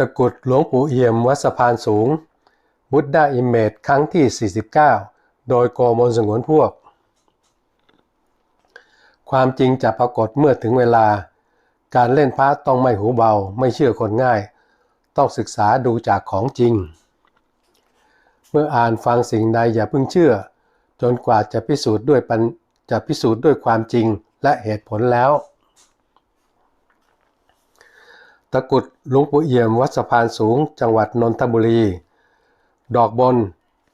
ตะกุดหลวงปู่เอี่ยมวัดสะพานสูง บุตดาอิมเมจครั้งที่ 49 โดยโกมลสงวนพวก ความจริงจะปรากฏเมื่อถึงเวลา การเล่นพระต้องไม่หูเบาไม่เชื่อคนง่าย ต้องศึกษาดูจากของจริง เมื่ออ่านฟังสิ่งใดอย่าเพิ่งเชื่อ จนกว่าจะพิสูจน์ด้วยปัญจะพิสูจน์ด้วยความจริงและเหตุผลแล้ว ตะกุดหลวงปู่เอี่ยมวัดสะพานสูงจังหวัดนนทบุรี ดอกบน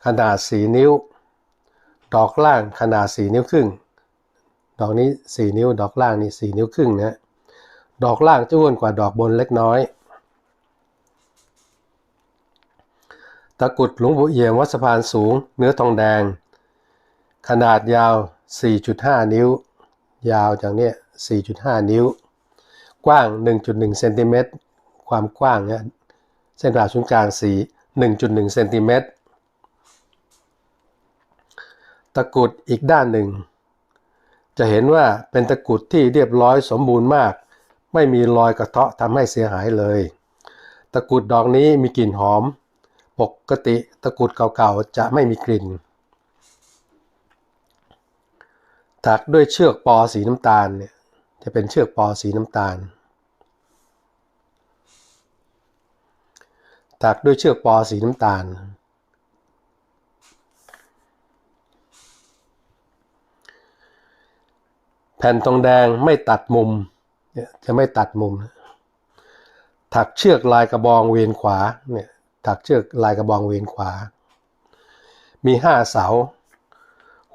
ขนาด 4 นิ้ว ดอกล่างขนาด 4 นิ้วครึ่ง ดอกนี้ 4 นิ้ว ดอกล่างนี่ 4 นิ้วครึ่งนะดอกล่างจะอ้วนกว่าดอกบนเล็กน้อย ตะกุดหลวงปู่เอี่ยมวัดสะพานสูง เนื้อทองแดง ขนาดยาว 4.5 นิ้ว ยาวจากเนี้ย4.5 นิ้ว กว้าง 1.1 เซนติเมตร ความกว้างเนี่ยเส้นผ่าศูนย์กลางสี1.1 เซนติเมตร ตะกุดอีกด้านหนึ่ง จะเห็นว่าเป็นตะกุดที่เรียบร้อยสมบูรณ์มาก ไม่มีรอยกระเทาะทำให้เสียหายเลย ตะกุดดอกนี้มีกลิ่นหอม ปกติตะกุดเก่าๆจะไม่มีกลิ่น ถักด้วยเชือกปอสีน้ำตาลเนี่ยจะเป็นเชือกปอสีน้ำตาลักด้วยเชือกปอสีน้ำตาล แผ่นทองแดงไม่ตัดมุม จะไม่ตัดมุม ถักเชือกลายกระบองเวียนขวาเนี่ยถักเชือกลายกระบองเวียนขวา มีห้าเสา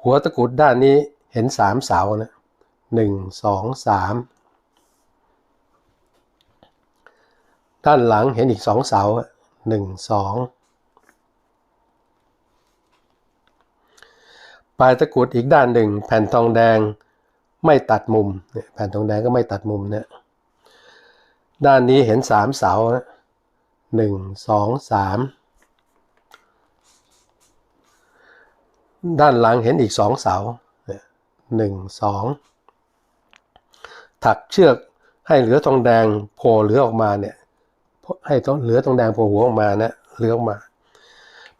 หัวตะกุดด้านนี้เห็นสามเสานะหนึ่งสองสามด้านหลังเห็นอีกสองเสา หนึ่งสองปลายตะกรุดอีกด้านหนึ่ง แผ่นทองแดงไม่ตัดมุมเนี่ยแผ่นทองแดงก็ไม่ตัดมุมเนี่ยด้านนี้เห็นสามเสาหนึ่งสองสามด้านหลังเห็นอีกสองเสาหนึ่งสองถักเชือกให้เหลือทองแดงโผล่เหลือออกมาเนี่ย ให้ต้องเหลือทองแดงโผล่หัวออกมานะเหลือออกมา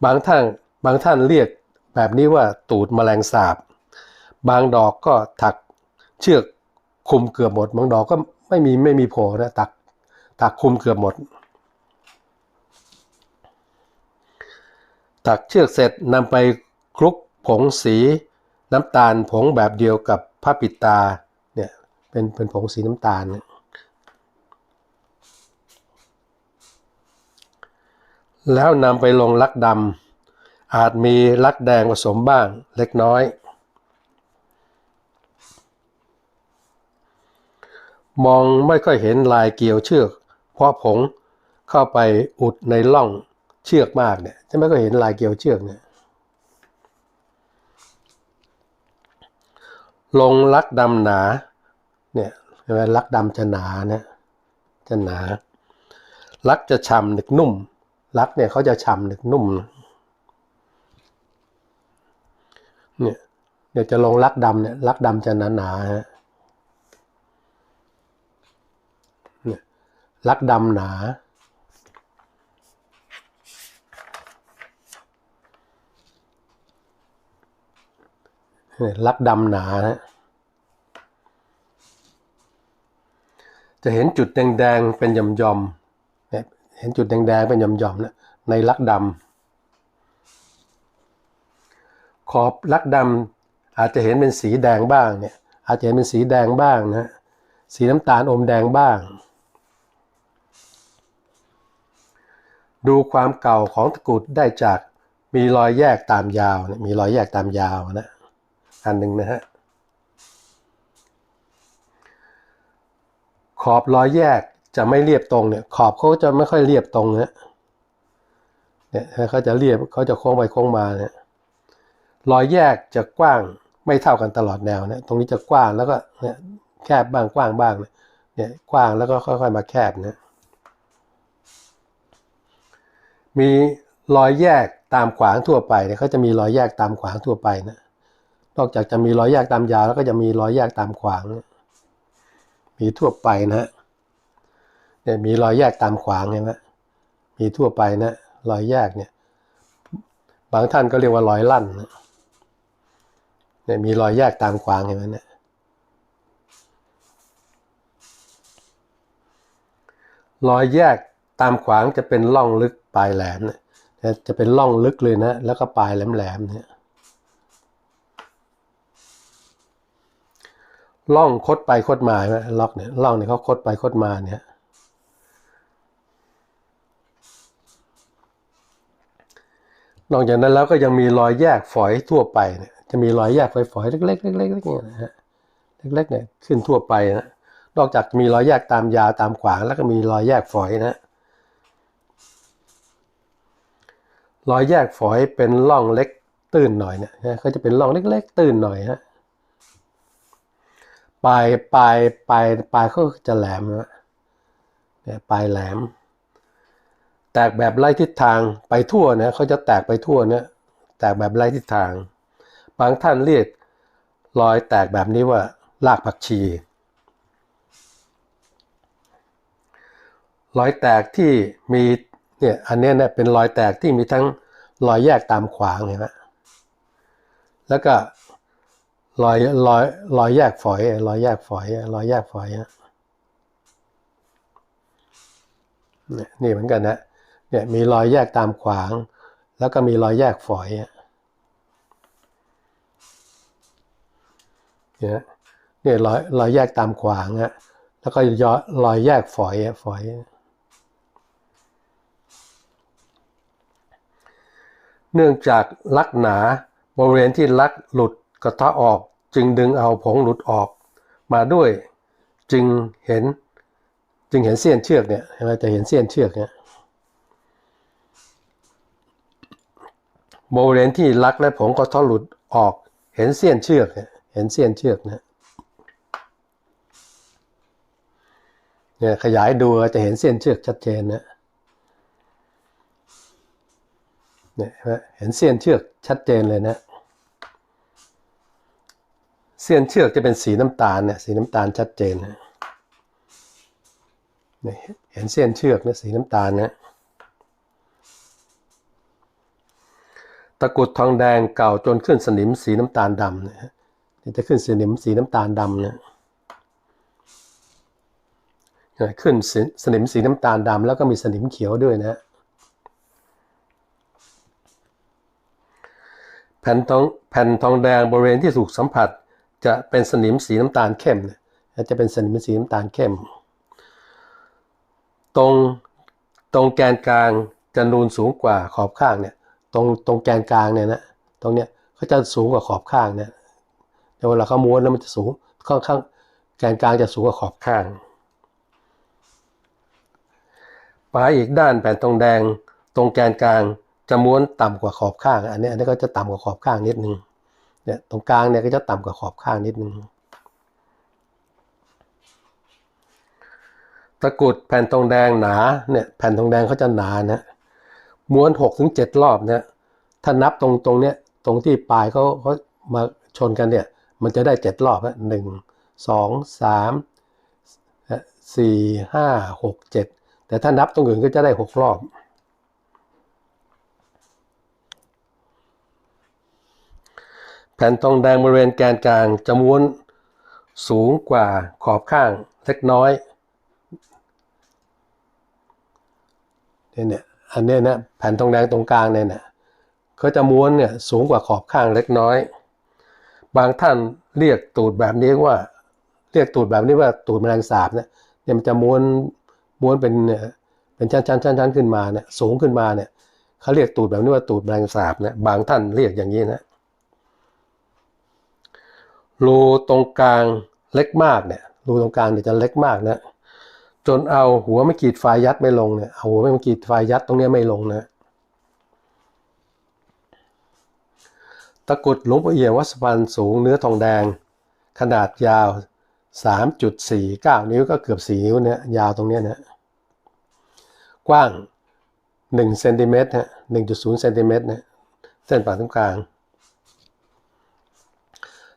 บางท่านบางท่านเรียกแบบนี้ว่าตูดแมลงสาบ บางดอกก็ถักเชือกคุมเกือบหมด บางดอกก็ไม่มีไม่มีโผล่นะตักตักคุมเกือบหมด ตักเชือกเสร็จนำไปคลุกผงสีน้ำตาลผงแบบเดียวกับผ้าปิดตาเนี่ยเป็นเป็นผงสีน้ำตาลเนี่ย แล้วนำไปลงลักดำอาจมีลักแดงผสมบ้างเล็กน้อย มองไม่ค่อยเห็นลายเกี่ยวเชือก เพราะผงเข้าไปอุดในร่องเชือกมากเนี่ยจะไม่ค่อยเห็นลายเกี่ยวเชือกเนี่ยลงลักดำหนาเนี่ยเห็นไหมลักดำจะหนาเนี่ยจะหนา ลักจะฉ่ำหนึกนุ่ม ลักเนี่ยเขาจะฉ่ำหนึกนุ่ม เนี่ยเดี๋ยวจะลงลักดำเนี่ยลักดำจะหนาหนาฮะเนี่ยลักดำหนาลักดำหนานะจะเห็นจุดแดงๆเป็นย่อมๆ เห็นจุดแดงๆเป็นหย่อมๆนะในลักดำขอบลักดำอาจจะเห็นเป็นสีแดงบ้างเนี่ยอาจจะเห็นเป็นสีแดงบ้างนะสีน้ำตาลอมแดงบ้าง ดูความเก่าของตะกุดได้จากมีรอยแยกตามยาวมีรอยแยกตามยาวนะอันหนึ่งนะฮะขอบรอยแยก จะไม่เรียบตรงเนี่ย ขอบเขาจะไม่ค่อยเรียบตรงนะเนี่ยเขาจะเรียบเขาจะโค้งไปโค้งมาเนี่ยรอยแยกจะกว้างไม่เท่ากันตลอดแนวเนี่ยตรงนี้จะกว้างแล้วก็เนี่ยแคบบ้างกว้างบ้างเนี่ยกว้างแล้วก็ค่อย ๆ มาแคบเนี่ยมีรอยแยกตามขวางทั่วไปเนี่ยเขาจะมีรอยแยกตามขวางทั่วไปนะนอกจากจะมีรอยแยกตามยาวแล้วก็จะมีรอยแยกตามขวาง มีทั่วไปนะฮะ เนี่ยมีรอยแยกตามขวางเห็นไหมมีทั่วไปนะรอยแยกเนี่ย บางท่านก็เรียกว่ารอยลั่นนะเนี่ยมีรอยแยกตามขวางเห็นไหมเนี่ยรอยแยกตามขวางจะเป็นร่องลึกปลายแหลมเนี่ยจะเป็นร่องลึกเลยนะ แล้วก็ปลายแหลมๆเนี่ยร่องคดไปคดมาไหมล็อกเนี่ยร่องเนี่ยเขาคดไปคดมาเนี่ย นอกจากนั้นแล้วก็ยังมีรอยแยกฝอยทั่วไปเนี่ยจะมีรอยแยกฝอยๆเล็กๆเล็กๆเล็กๆเนี่ยนะฮะเล็กๆเนี่ยขึ้นทั่วไปนะนอกจากมีรอยแยกตามยาวตามขวางแล้วก็มีรอยแยกฝอยนะรอยแยกฝอยเป็นร่องเล็กตื้นหน่อยเนี่ยนะก็จะเป็นร่องเล็ก ๆ ตื้นหน่อยฮะปลายปลายปลายปลายเขาจะแหลมนะเนี่ยปลายแหลม แตกแบบไล่ทิศทางไปทั่วนะเขาจะแตกไปทั่วนี่ยแตกแบบไล่ทิศทาง บางท่านเรียกรอยแตกแบบนี้ว่ารากผักชี รอยแตกที่มีเนี่ยอันนี้เนี่ยเป็นรอยแตกที่มีทั้งรอยแยกตามขวางเห็นไหมแล้วก็รอยรอยรอยแยกฝอยรอยแยกฝอยรอยแยกฝอยเนี่ยนี่เหมือนกันนะ เนี่ยมีรอยแยกตามขวาง แล้วก็มีรอยแยกฝอยเนี่ยเนี่ยรอยรอยแยกตามขวางะแล้วก็ยอรอยแยกฝอยฝอย เนื่องจากลักหนาบริเวณที่ลักหลุดกระทะออกจึงดึงเอาผงหลุดออกมาด้วยจึงเห็นจึงเห็นเสี้ยนเชือกเนี่ยเราจะเห็นเสี้ยนเชือกเนี่ย บริเวณที่ลักและผงกระเทาะหลุดออกเห็นเสี้ยนเชือกเนี่ยเห็นเสี้ยนเชือกเนี่ยเนี่ยขยายดูจะเห็นเส้นเชือกชัดเจนนะเนี่ยเห็นเส้นเชือกชัดเจนเลยนะ เส้นเชือกจะเป็นสีน้ำตาลเนี่ยสีน้ำตาลชัดเจนนะเนี่ยเห็นเส้นเชือกเนี่ยสีน้ำตาลนะ ตะกุดทองแดงเก่าจนขึ้นสนิมสีน้ำตาลดำเนี่ยจะขึ้นสนิมสีน้ำตาลดำเนี่ยขึ้นสนิมสีน้ำตาลดำแล้วก็มีสนิมเขียวด้วยนะแผ่นทองแผ่นทองแดงบริเวณที่ถูกสัมผัส จะเป็นสนิมสีน้ำตาลเข้มจะเป็นสนิมสีน้ำตาลเข้ม ตรงตรงแกนกลางจะนูนสูงกว่าขอบข้างเนี่ย ตรงตรงแกนกลางเนี่ยนะตรงเนี้ยเขาจะสูงกว่าขอบข้างเนี่ยแต่เวลาเขาม้วนแล้วมันจะสูงข้างข้างแกนกลางจะสูงกว่าขอบข้างปลายอีกด้านแผ่นทองแดง ตรงแกนกลางจะม้วนต่ำกว่าขอบข้าง อันนี้อันนี้ก็จะต่ำกว่าขอบข้างนิดนึงเนี่ยตรงกลางเนี่ยก็จะต่ำกว่าขอบข้างนิดนึงตะกุดแผ่นทองแดงหนาเนี่ยแผ่นทองแดงเขาจะหนานะ ม้วนหกถึงเจ็ดรอบเนี่ยถ้านับตรงตรงเนี้ยตรงที่ปลายเขาเขามาชนกันเนี่ยมันจะได้เจ็ดรอบนะหนึ่งสองสามสี่ห้าหกเจ็ดแต่ถ้านับตรงอื่นก็จะได้หกรอบ แผ่นทองแดงบริเวณแกนกลางจะม้วนสูงกว่าขอบข้างเล็กน้อยเนี่ย อันนี้นะแผ่นทองแดงตรงกลางเนี่ยนะเขาจะม้วนเนี่ยสูงกว่าขอบข้างเล็กน้อย บางท่านเรียกตูดแบบนี้ว่า เรียกตูดแบบนี้ว่าตูดแมลงสาบเนี่ยเนี่ยมันจะม้วนม้วนเป็นเป็นชั้นชั้นชั้นชั้นขึ้นมาเนี่ยสูงขึ้นมาเนี่ยเขาเรียกตูดแบบนี้ว่าตูดแมลงสาบเนี่ยบางท่านเรียกอย่างนี้นะรูตรงกลางเล็กมากเนี่ยรูตรงกลางเนี่ยจะเล็กมากนะ จนเอาหัวไม่กีดไฟยัดไม่ลงเนี่ยเอาหัวไม่กีดไฟยัดตรงนี้ไม่ลงนะตะกุดหลวงพ่อเอี่ยมวัสพานสูงเนื้อทองแดง ขนาดยาว 3.49 นิ้วก็เกือบ 4 นิ้วเนี่ยยาวตรงนี้นะกว้าง1เซนติเมตรฮะ1.0เซนติเมตรนะเส้นผ่าศูนย์กลาง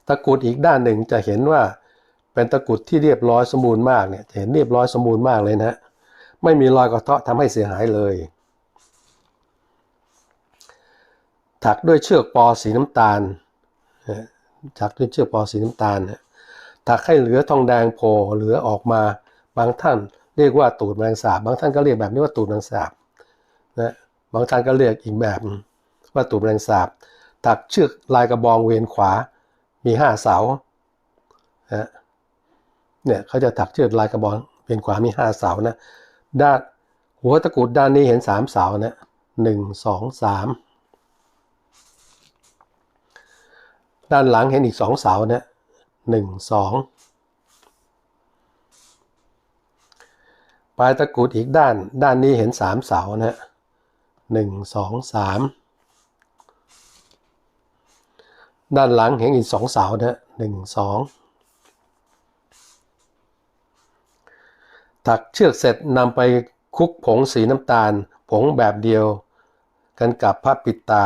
ตะกุดอีกด้านหนึ่งจะเห็นว่า เป็นตะกุดที่เรียบร้อยสมบูรณ์มากเนี่ยเห็นเรียบร้อยสมบูรณ์มากเลยนะไม่มีรอยกระเทาะทำให้เสียหายเลย ถักด้วยเชือกปอสีน้ำตาลถักด้วยเชือกปอสีน้ำตาลถักให้เหลือทองแดงโผล่เหลือออกมาบางท่านเรียกว่าตูดแมงสาบบางท่านก็เรียกแบบนี้ว่าตูดแมงสาบนะบางท่านก็เรียกอีกแบบว่าตูดแมงสาบถักเชือกลายกระบองเวียนขวามีห้าเสาฮะ เนี่ยเขาจะถักเชือกลายกระบองเวียนขวามีห้าเสานะ ด้านหัวตะกุดด้านนี้เห็นสามเสานะหนึ่งสองสามด้านหลังเห็นอีกสองเสานะหนึ่งสองปลายตะกุดอีกด้าน ด้านนี้เห็นสามเสานะหนึ่งสองสามด้านหลังเห็นอีกสองเสานะหนึ่งสอง ถักเชือกเสร็จนำไปคลุกผงสีน้ำตาล ผงแบบเดียว กันกับผ้าปิดตา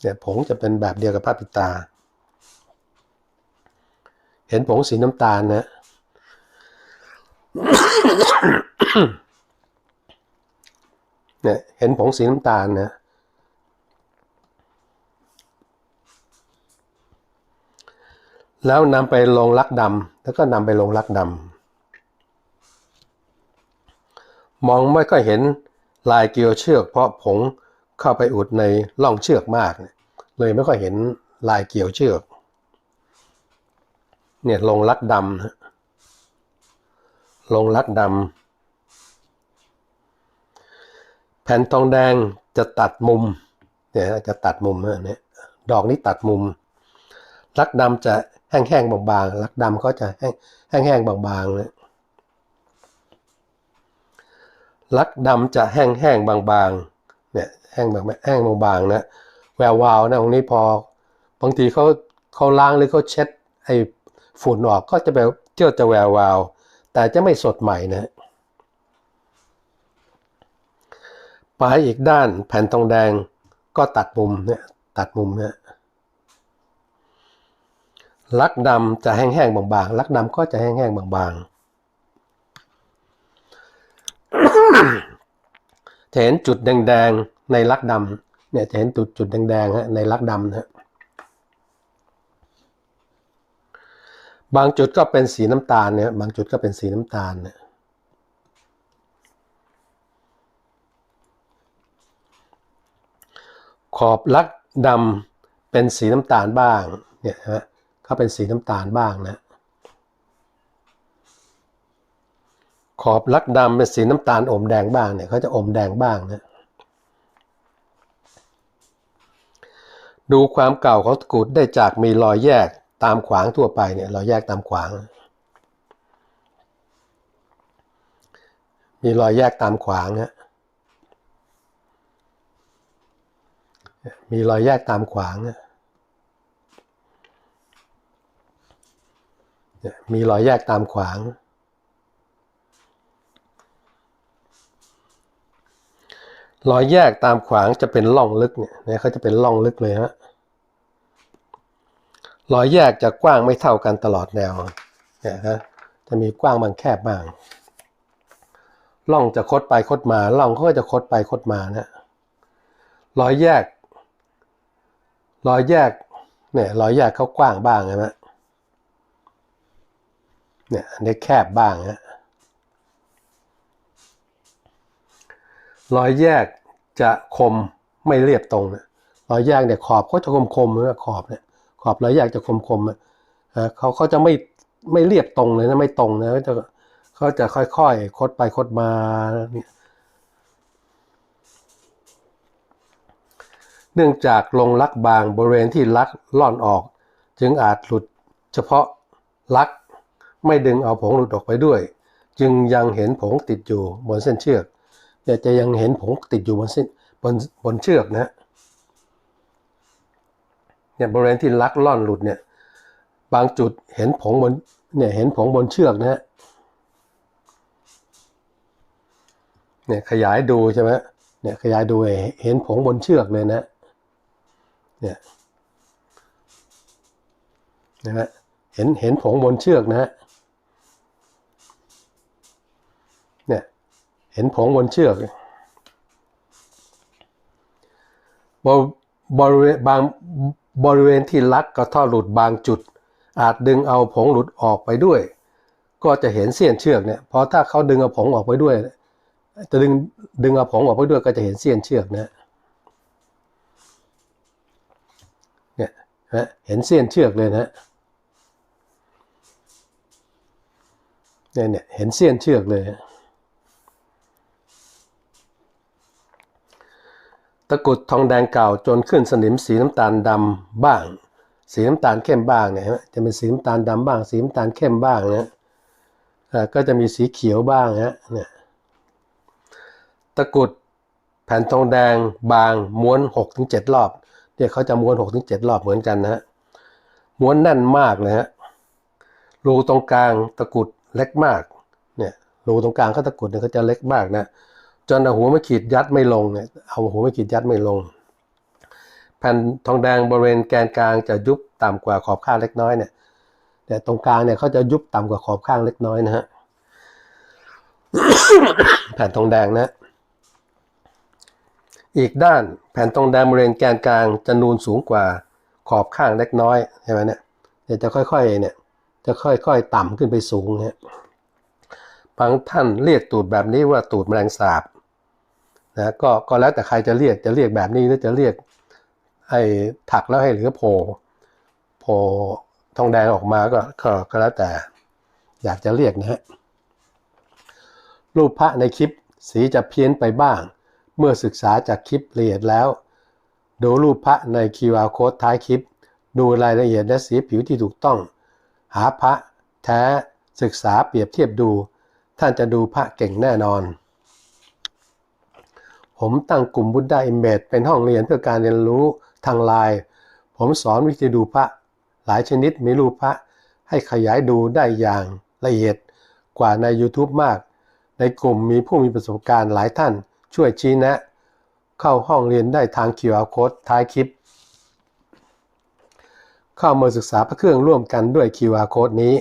เนี่ยผงจะเป็นแบบเดียวกับผ้าปิดตา เห็นผงสีน้ำตาลนะเนี่ยเห็นผงสีน้ำตาลนะแล้วนำไปลงลักดำแล้วก็นำไปลงลักดำ มองไม่ค่อยเห็นลายเกลียวเชือก เพราะผงเข้าไปอุดในร่องเชือกมาก เลยไม่ค่อยเห็นลายเกลียวเชือก เนี่ยลงลักดำนะลงลักดำแผ่นทองแดงจะตัดมุมเนี่ยจะตัดมุมเนี่ยดอกนี้ตัดมุม ลักดำจะแห้งๆบางๆลักดำก็จะแห้งแห้งๆบางๆนะ ลักดำจะแห้งแห้งบางๆเนี่ยแห้งแบบแห้งบางๆนะแวววาวนะตรงนี้พอบางทีเขาเขาล้างหรือเขาเช็ดไอ้ฝุ่นออกก็จะแบบเจ้าจะแวววาว แต่จะไม่สดใหม่นะปลายอีกด้านแผ่นทองแดงก็ตัดมุมเนี่ยตัดมุมเนี่ยลักดำจะแห้งๆบางๆลักดำก็จะแห้งๆบางๆ จะเห็นจุดแดงๆในลักดำเนี่ยจะเห็นจุดจุดแดงๆฮะในลักดำนะบางจุดก็เป็นสีน้ำตาลเนี่ยบางจุดก็เป็นสีน้ำตาลเนี่ยขอบลักดำเป็นสีน้ำตาลบ้างเนี่ยฮะก็เป็นสีน้ำตาลบ้างนะ ขอบลักดำเป็นสีน้ำตาลอมแดงบ้างเนี่ยเขาจะอมแดงบ้างนะดูความเก่าของตะกรุดได้จากมีรอยแยกตามขวางทั่วไปเนี่ยรอยแยกตามขวาง มีรอยแยกตามขวางนะมีรอยแยกตามขวางนะมีรอยแยกตามขวาง รอยแยกตามขวางจะเป็นร่องลึกเนี่ยนะเขาจะเป็นร่องลึกเลยฮะรอยแยกจะกว้างไม่เท่ากันตลอดแนวเนี่ยฮะจะมีกว้างบางแคบบ้างร่องจะคดไปคดมาร่องเขาก็จะคดไปคดมานะรอยแยก รอยแยกเนี่ยรอยแยกเขากว้างบ้างใช่ไหมเนี่ยอันนี้แคบบ้างนะ รอยแยกจะคมไม่เรียบตรงนะรอยแยกเนี่ยขอบเขาจะคมคมนะขอบเนี่ยขอบรอยแยกจะคมคมนะเขาเขาจะไม่ไม่เรียบตรงเลยนะไม่ตรงนะเขาจะเขาจะค่อยๆ คดไปคดมาเนี่ยเนื่องจากลงลักบางบริเวณที่ลักล่อนออก จึงอาจหลุดเฉพาะลัก ไม่ดึงเอาผงหลุดออกไปด้วย จึงยังเห็นผงติดอยู่บนเส้นเชือก เนี่ยจะยังเห็นผงติดอยู่บนเส้นบนบนเชือกนะเนี่ยบริเวณที่ลักล่อนหลุดเนี่ย บางจุดเห็นผงบนเนี่ยเห็นผงบนเชือกนะฮะเนี่ยขยายดูใช่ไหมเนี่ยขยายดูเห็นผงบนเชือกเลยนะเนี่ยนะฮะเห็นเห็นผงบนเชือกนะฮะเนี่ย เห็นผงบนเชือกบริเวณบางบริเวณที่ลักกระท่อหลุดบางจุด อาจดึงเอาผงหลุดออกไปด้วย ก็จะเห็นเสี้ยนเชือกเนี่ยเพราะถ้าเขาดึงเอาผงออกไปด้วย จะดึงดึงเอาผงออกไปด้วยก็จะเห็นเสี้ยนเชือกนะเนี่ยนะเห็นเสี้ยนเชือกเลยนะเนี่ยเนี่ยเห็นเสี้ยนเชือกเลย ตะกุดทองแดงเก่าจนขึ้นสนิมสีน้ำตาลดำบ้าง สีน้ำตาลเข้มบ้างเนี่ยฮะจะเป็นสีน้ำตาลดำบ้าง สีน้ำตาลเข้มบ้างเนี่ยก็จะมีสีเขียวบ้างฮะเนี่ยตะกุดแผ่นทองแดงบางม้วน6กถึงเรอบเนี่ยเขาจะม้วน6กถึงเรอบเหมือนกันนะฮะม้วนแน่นมากเลยฮะรูตรงกลางตะกุดเล็กมากเนี่ยรูตรงกลางเขาตะกุดเนี่ยเขาจะเล็กมากนะ จนเอาหัวไม่ขีดยัดไม่ลงเนี่ยเอาหัวไม่ขีดยัดไม่ลง แผ่นทองแดงบริเวณแกนกลางจะยุบต่ำกว่าขอบข้างเล็กน้อยเนี่ยแต่ตรงกลางเนี่ยเขาจะยุบต่ำกว่าขอบข้างเล็กน้อยนะฮะแผ่นทองแดงนะ อีกด้านแผ่นทองแดงบริเวณแกนกลางจะนูนสูงกว่าขอบข้างเล็กน้อยใช่ไหมเนี่ยเดี๋ยวจะค่อยๆเนี่ยจะค่อยๆ ต่ำขึ้นไปสูงเนี่ยบางท่านเรียกตูดแบบนี้ว่าตูดแมลงสาบ นะก็ก็แล้วแต่ใครจะเรียกจะเรียกแบบนี้หรือจะเรียกไอ้ถักแล้วให้เหลือโผล่โผล่ทองแดงออกมาก็ก็ก็แล้วแต่อยากจะเรียกนะฮะรูปพระในคลิปสีจะเพี้ยนไปบ้าง เมื่อศึกษาจากคลิปละเอียดแล้ว ดูรูปพระใน QR code ท้ายคลิป ดูรายละเอียดและสีผิวที่ถูกต้อง หาพระแท้ศึกษาเปรียบเทียบดู ท่านจะดูพระเก่งแน่นอน ผมตั้งกลุ่มบุ d ด a อิมเมจเป็นห้องเรียนเพื่อการเรียนรู้ทางไลน์ผมสอนวิธีดูพระ หลายชนิดมีรูปพระ ให้ขยายดูได้อย่างละเอียดกว่าใน YouTube มาก ในกลุ่มมีผู้มีประสบการณ์หลายท่านช่วยชี้แนะ เข้าห้องเรียนได้ทาง QR Code ท้ายคลิป เข้ามาศึกษาพระเครื่องร่วมกันด้วย QR Code นี้